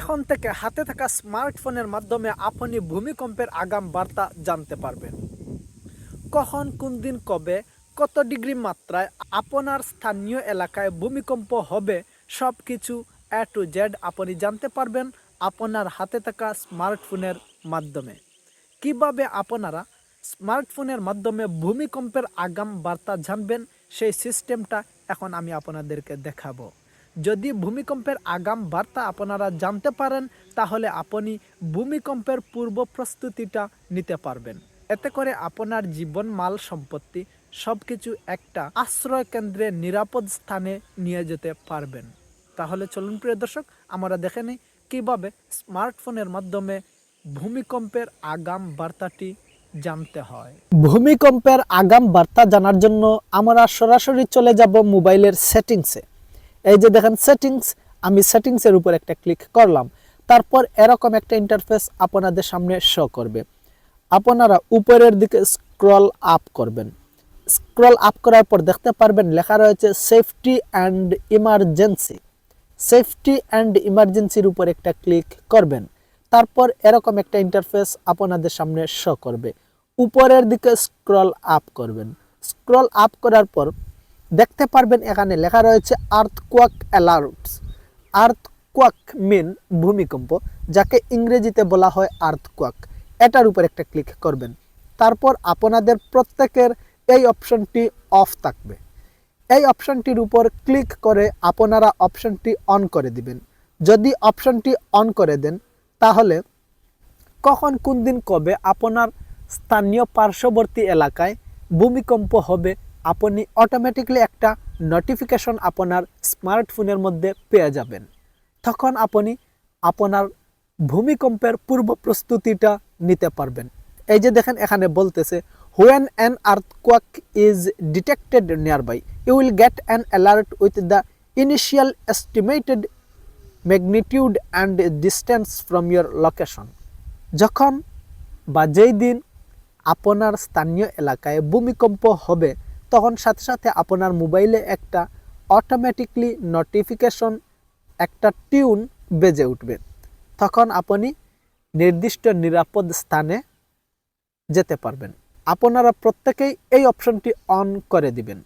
এখন থেকে হাতে থাকা স্মার্টফোনের মাধ্যমে আপনি ভূমিকম্পের আগাম বার্তা জানতে পারবেন। কখন, কোন দিন, কবে, কত ডিগ্রি মাত্রায় আপনার স্থানীয় এলাকায় ভূমিকম্প হবে সব কিছু এ টু জেড আপনি জানতে পারবেন আপনার হাতে থাকা স্মার্টফোনের মাধ্যমে। কীভাবে আপনারা স্মার্টফোনের মাধ্যমে ভূমিকম্পের আগাম বার্তা জানবেন, সেই সিস্টেমটা এখন আমি আপনাদেরকে দেখাবো। যদি ভূমিকম্পের আগাম বার্তা আপনারা জানতে পারেন, তাহলে আপনি ভূমিকম্পের পূর্ব প্রস্তুতিটা নিতে পারবেন। এতে করে আপনার জীবন, মাল, সম্পত্তি সব কিছু একটা আশ্রয় কেন্দ্রে নিরাপদ স্থানে নিয়ে যেতে পারবেন। তাহলে চলুন প্রিয় দর্শক, আমরা দেখে নিই কীভাবে স্মার্টফোনের মাধ্যমে ভূমিকম্পের আগাম বার্তাটি জানতে হয়। ভূমিকম্পের আগাম বার্তা জানার জন্য আমরা সরাসরি চলে যাব মোবাইলের সেটিংসে। এই যে দেখেন সেটিংস আমি সেটিংসের উপর একটা ক্লিক করলাম। তারপর এরকম একটা ইন্টারফেস আপনাদের সামনে শো করবে। আপনারা উপরের দিকে স্ক্রল আপ করবেন। স্ক্রল আপ করার পর দেখতে পারবেন লেখা রয়েছে safety and emergency safety and ইমার্জেন্সির উপর একটা ক্লিক করবেন। তারপর এরকম একটা ইন্টারফেস আপনাদের সামনে শো করবে। উপরের দিকে স্ক্রল আপ করবেন। স্ক্রল আপ করার পর দেখতে পারবেন এখানে লেখা রয়েছে আর্থকোয়াক অ্যালার্টস আর্থকোয়াক মিন ভূমিকম্প, যাকে ইংরেজিতে বলা হয় আর্থকোয়াক এটার উপর একটা ক্লিক করবেন। তারপর আপনাদের প্রত্যেকের এই অপশনটি অফ থাকবে। এই অপশনটির উপর ক্লিক করে আপনারা অপশনটি অন করে দিবেন। যদি অপশনটি অন করে দেন, তাহলে কখন, কোন দিন, কবে আপনার স্থানীয় পার্শ্ববর্তী এলাকায় ভূমিকম্প হবে আপনি অটোমেটিকলি একটা নোটিফিকেশন আপনার স্মার্টফোনের মধ্যে পেয়ে যাবেন। তখন আপনি আপনার ভূমিকম্পের পূর্ব প্রস্তুতিটা নিতে পারবেন। এই যে দেখেন, এখানে বলতেছে when an earthquake is detected nearby you will get an alert with the initial estimated magnitude and distance from your location যখন বা যেই দিন আপনার স্থানীয় এলাকায় ভূমিকম্প হবে তখন সাথে সাথে আপনার মোবাইলে একটা অটোমেটিকলি নোটিফিকেশন একটা টিউন বেজে উঠবে। তখন আপনি নির্দিষ্ট নিরাপদ স্থানে যেতে পারবেন। আপনারা প্রত্যেকেই এই অপশনটি অন করে দিবেন।